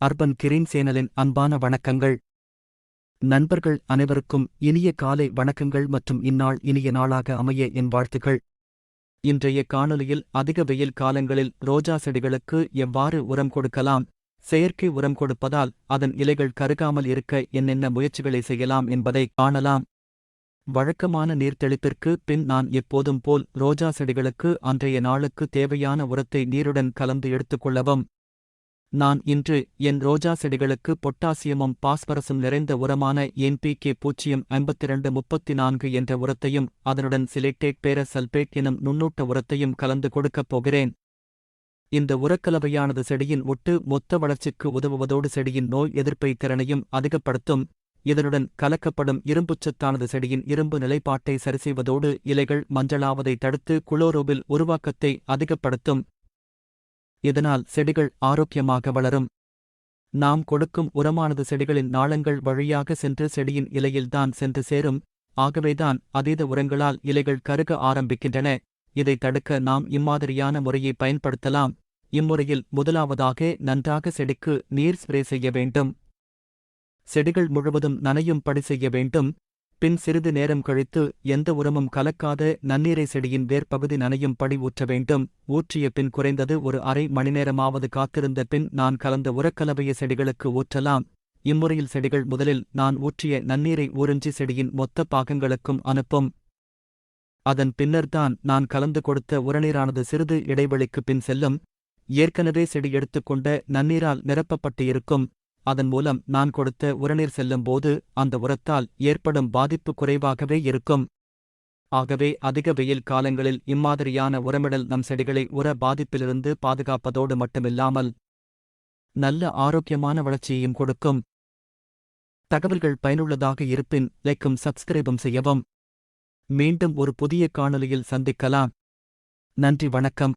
Urban green சேனலின் அன்பான வணக்கங்கள். நண்பர்கள் அனைவருக்கும் இனிய காலை வணக்கங்கள் மற்றும் இந்நாள் இனிய நாளாக அமைய என் வாழ்த்துகள் இன்றைய காணொலியில் அதிக வெயில் காலங்களில் ரோஜா செடிகளுக்கு எவ்வாறு உரம் கொடுக்கலாம் செயற்கை உரம் கொடுப்பதால் அதன் இலைகள் கருகாமல் இருக்க என்னென்ன முயற்சிகளை செய்யலாம் என்பதை காணலாம். வழக்கமான நீர்த்தெளிப்பிற்கு பின் நான் எப்போதும் போல் ரோஜா செடிகளுக்கு அன்றைய நாளுக்கு தேவையான உரத்தை நீருடன் கலந்து எடுத்துக்கொள்ளவும் நான் இன்று என் ரோஜா செடிகளுக்கு பொட்டாசியமும் பாஸ்பரசும் நிறைந்த உரமான என்பிகே பூஜ்ஜியம் ஐம்பத்திரண்டு முப்பத்தி நான்கு என்ற உரத்தையும் அதனுடன் சிலேட்டேட் பேர சல்பேட் எனும் நுண்ணூட்ட உரத்தையும் கலந்து கொடுக்கப் போகிறேன். இந்த உரக்கலவையானது செடியின் ஒட்டு மொத்த வளர்ச்சிக்கு உதவுவதோடு செடியின் நோய் எதிர்ப்பை திறனையும் அதிகப்படுத்தும். இதனுடன் கலக்கப்படும் இரும்புச்சத்தானது செடியின் இரும்பு நிலைப்பாட்டை சரிசெய்வதோடு இலைகள் மஞ்சளாவதை தடுத்து குளோரோபில் உருவாக்கத்தை அதிகப்படுத்தும். இதனால் செடிகள் ஆரோக்கியமாக வளரும். நாம் கொடுக்கும் உரமானது செடிகளின் நாளங்கள் வழியாக சென்று செடியின் இலையில்தான் சென்று சேரும். ஆகவேதான் அதீத உரங்களால் இலைகள் கருக ஆரம்பிக்கின்றன. இதை தடுக்க நாம் இம்மாதிரியான முறையை பயன்படுத்தலாம். இம்முறையில் முதலாவதாக நன்றாக செடிக்கு நீர் ஸ்ப்ரே செய்ய வேண்டும். செடிகள் முழுவதும் நனையும் படி செய்ய வேண்டும். பின் சிறிது நேரம் கழித்து எந்த உரமும் கலக்காத நன்னீரை செடியின் வேர்ப்பகுதி நனையும் படி ஊற்ற வேண்டும். ஊற்றிய பின் குறைந்தது ஒரு அரை மணிநேரமாவது காத்திருந்த பின் நான் கலந்த உரக்கலவைய செடிகளுக்கு ஊற்றலாம். இம்முறையில் செடிகள் முதலில் நான் ஊற்றிய நன்னீரை ஊறிஞ்சி செடியின் மொத்த பாகங்களுக்கும் அனுப்பும். அதன் பின்னர்தான் நான் கலந்து கொடுத்த உரநீரானது சிறிது இடைவெளிக்கு பின் செல்லும். ஏற்கனவே செடி எடுத்துக்கொண்ட நன்னீரால் நிரப்பப்பட்டு இருக்கும் அதன் மூலம் நான் கொடுத்த உரநீர் செல்லும்போது அந்த உரத்தால் ஏற்படும் பாதிப்பு குறைவாகவே இருக்கும். ஆகவே அதிக வெயில் காலங்களில் இம்மாதிரியான உரமிடல் நம் செடிகளை உர பாதிப்பிலிருந்து பாதுகாப்பதோடு மட்டுமில்லாமல் நல்ல ஆரோக்கியமான வளர்ச்சியையும் கொடுக்கும். தகவல்கள் பயனுள்ளதாக இருப்பின் லைக்கும் சப்ஸ்கிரைபும் செய்யவும். மீண்டும் ஒரு புதிய காணொலியில் சந்திக்கலாம். நன்றி வணக்கம்.